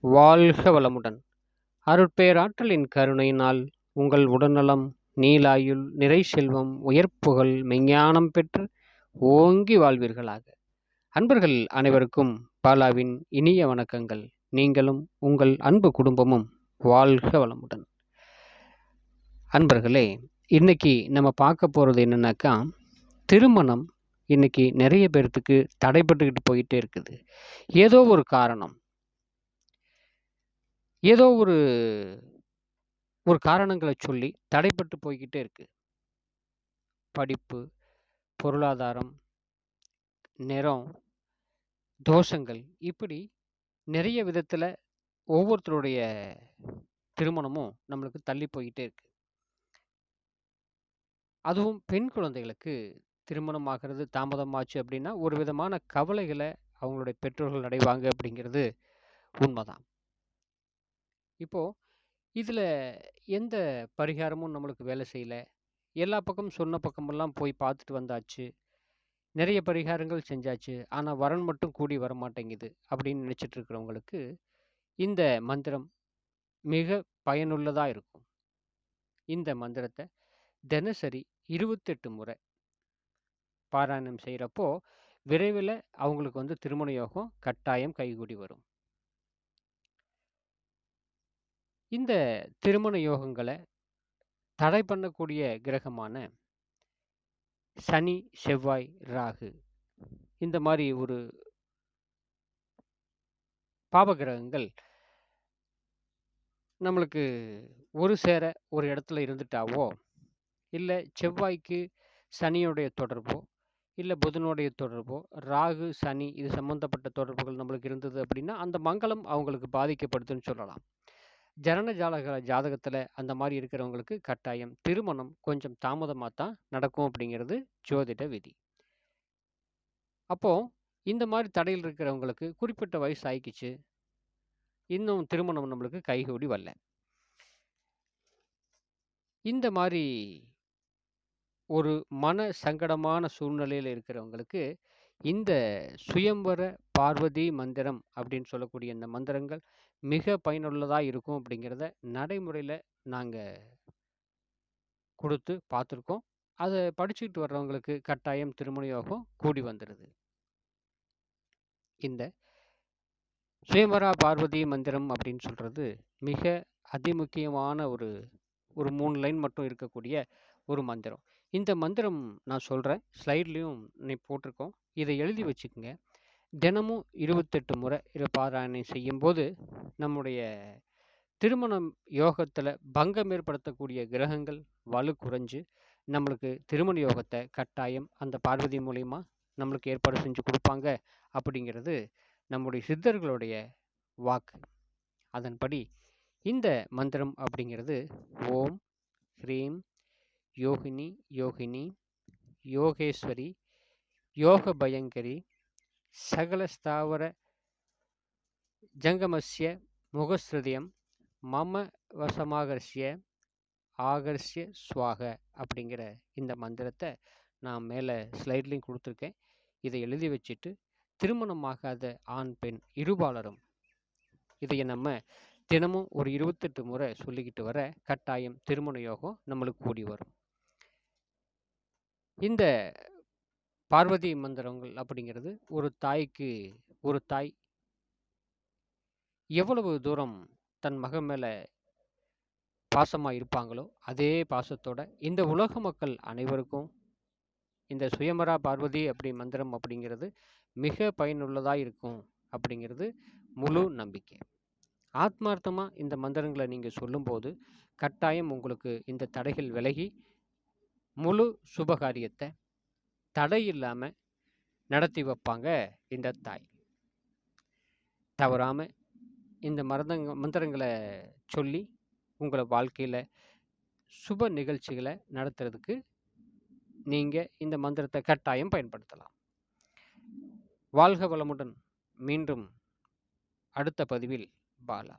வாழ்க வளமுடன். அருட்பேராற்றலின் கருணையினால் உங்கள் உடல்நலம் நீலாயுள் நிறை செல்வம் உயர்ப்புகள் மெஞ்ஞானம் பெற்று ஓங்கி வாழ்வீர்களாக. அன்பர்கள் அனைவருக்கும் பாலாவின் இனிய வணக்கங்கள். நீங்களும் உங்கள் அன்பு குடும்பமும் வாழ்க வளமுடன். அன்பர்களே இன்னைக்கு நம்ம பார்க்க போகிறது என்னன்னாக்கா திருமணம் இன்னைக்கு நிறைய பேர்த்துக்கு தடைப்பட்டுக்கிட்டு போயிட்டே இருக்குது. ஏதோ ஒரு காரணம். ஏதோ ஒரு ஒரு காரணங்களை சொல்லி தடைப்பட்டு போய்க்கிட்டே இருக்குது படிப்பு பொருளாதாரம் நிறம் தோஷங்கள் இப்படி நிறைய விதத்தில் ஒவ்வொருத்தருடைய திருமணமும் நம்மளுக்கு தள்ளி போய்கிட்டே இருக்கு. அதுவும் பெண் குழந்தைகளுக்கு திருமணம் ஆகிறது தாமதமாச்சு அப்படின்னா ஒரு விதமான கவலைகளை அவங்களுடைய பெற்றோர்கள் அடைவாங்க அப்படிங்கிறது உண்மைதான். இப்போது இதில் எந்த பரிகாரமும் நம்மளுக்கு வேலை செய்யலை. எல்லா பக்கம் சொன்ன பக்கமெல்லாம் போய் பார்த்துட்டு வந்தாச்சு. நிறைய பரிகாரங்கள் செஞ்சாச்சு. ஆனால் வரன் மட்டும் கூடி வர மாட்டேங்குது அப்படின்னு நினச்சிட்டு இருக்கிறவங்களுக்கு இந்த மந்திரம் மிக பயனுள்ளதாக இருக்கும். இந்த மந்திரத்தை தினசரி இருபத்தெட்டு முறை பாராயணம் செய்கிறப்போ விரைவில் அவங்களுக்கு வந்து திருமண யோகம் கட்டாயம் கைகூடி வரும். இந்த திருமண யோகங்களை தடை பண்ணக்கூடிய கிரகமான சனி செவ்வாய் ராகு இந்த மாதிரி ஒரு பாப கிரகங்கள் நம்மளுக்கு ஒரு சேர ஒரு இடத்துல இருந்துட்டாவோ இல்லை செவ்வாய்க்கு சனியோடைய தொடர்போ இல்லை புதனுடைய தொடர்போ ராகு சனி இது சம்மந்தப்பட்ட தொடர்புகள் நம்மளுக்கு இருந்தது அப்படின்னா அந்த மங்களம் அவங்களுக்கு பாதிக்கப்படுதுன்னு சொல்லலாம். ஜனன ஜாதக ஜாதகத்தில் அந்த மாதிரி இருக்கிறவங்களுக்கு கட்டாயம் திருமணம் கொஞ்சம் தாமதமாக தான் நடக்கும் அப்படிங்கிறது ஜோதிட விதி. அப்போது இந்த மாதிரி தடையில் இருக்கிறவங்களுக்கு குறிப்பிட்ட வயசு ஆயிக்கிச்சு. இன்னும் திருமணம் நம்மளுக்கு கைகூடி வரல. இந்த மாதிரி ஒரு மன சங்கடமான சூழ்நிலையில் இருக்கிறவங்களுக்கு இந்த சுயம்பர பார்வதி மந்திரம் அப்படின்னு சொல்லக்கூடிய இந்த மந்திரங்கள் மிக பயனுள்ளதாக இருக்கும் அப்படிங்கிறத நடைமுறையில் நாங்கள் கொடுத்து பார்த்துருக்கோம். அதை படிச்சுக்கிட்டு வர்றவங்களுக்கு கட்டாயம் திருமண யோகம் கூடி வந்துடுது இந்த சுயம்பரா பார்வதி மந்திரம் அப்படின்னு சொல்கிறது மிக அதிமுக்கியமான ஒரு ஒரு மூணு லைன் மட்டும் இருக்கக்கூடிய ஒரு மந்திரம். இந்த மந்திரம் நான் சொல்கிறேன் ஸ்லைட்லேயும் நீ போட்டிருக்கோம். இதை எழுதி வச்சுக்கோங்க. தினமும் இருபத்தெட்டு முறை இதை பாராயணம் செய்யும்போது நம்முடைய திருமணம் யோகத்தில் பங்கம் ஏற்படுத்தக்கூடிய கிரகங்கள் வலு குறைஞ்சு நம்மளுக்கு திருமண யோகத்தை கட்டாயம் அந்த பார்வதி மூலிமா நம்மளுக்கு ஏற்பாடு செஞ்சு கொடுப்பாங்க அப்படிங்கிறது நம்முடைய சித்தர்களுடைய வாக்கு. அதன்படி இந்த மந்திரம் அப்படிங்கிறது ஓம் ஹ்ரீம் யோகினி யோகினி யோகேஸ்வரி யோக பயங்கரி சகல ஸ்தாவர ஜங்கமஸ்ய முகஸ்ருதியம் மம வசமாகர்ஷிய ஆகர்ஷிய சுவாக அப்படிங்கிற இந்த மந்திரத்தை நான் மேலே ஸ்லைட்லையும் கொடுத்துருக்கேன். இதை எழுதி வச்சுட்டு திருமணமாகாத ஆண் பெண் இருபாலரும் இதையை நம்ம தினமும் ஒரு இருபத்தெட்டு முறை சொல்லிக்கிட்டு வர கட்டாயம் திருமண யோகம் நம்மளுக்கு கூடி வரும். இந்த பார்வதி மந்திரங்கள் அப்படிங்கிறது ஒரு தாய்க்கு ஒரு தாய். எவ்வளவு தூரம் தன் மகன் மேலே பாசமாக இருப்பாங்களோ அதே பாசத்தோட இந்த உலக மக்கள் அனைவருக்கும் இந்த சுயமரா பார்வதி அப்படி மந்திரம் அப்படிங்கிறது மிக பயனுள்ளதாக இருக்கும் அப்படிங்கிறது முழு நம்பிக்கை. ஆத்மார்த்தமாக இந்த மந்திரங்களை நீங்கள் சொல்லும்போது கட்டாயம் உங்களுக்கு இந்த தடைகள் விலகி முழு சுபகாரியத்தை தடை இல்லாமல் நடத்தி வைப்பாங்க இந்த தாய். தவறாமல் இந்த மருந்தங்க மந்திரங்களை சொல்லி உங்களை வாழ்க்கையில் சுப நிகழ்ச்சிகளை நடத்துறதுக்கு நீங்கள் இந்த மந்திரத்தை கட்டாயம் பயன்படுத்தலாம். வாழ்க வளமுடன் மீண்டும் அடுத்த பதிவில் பாலா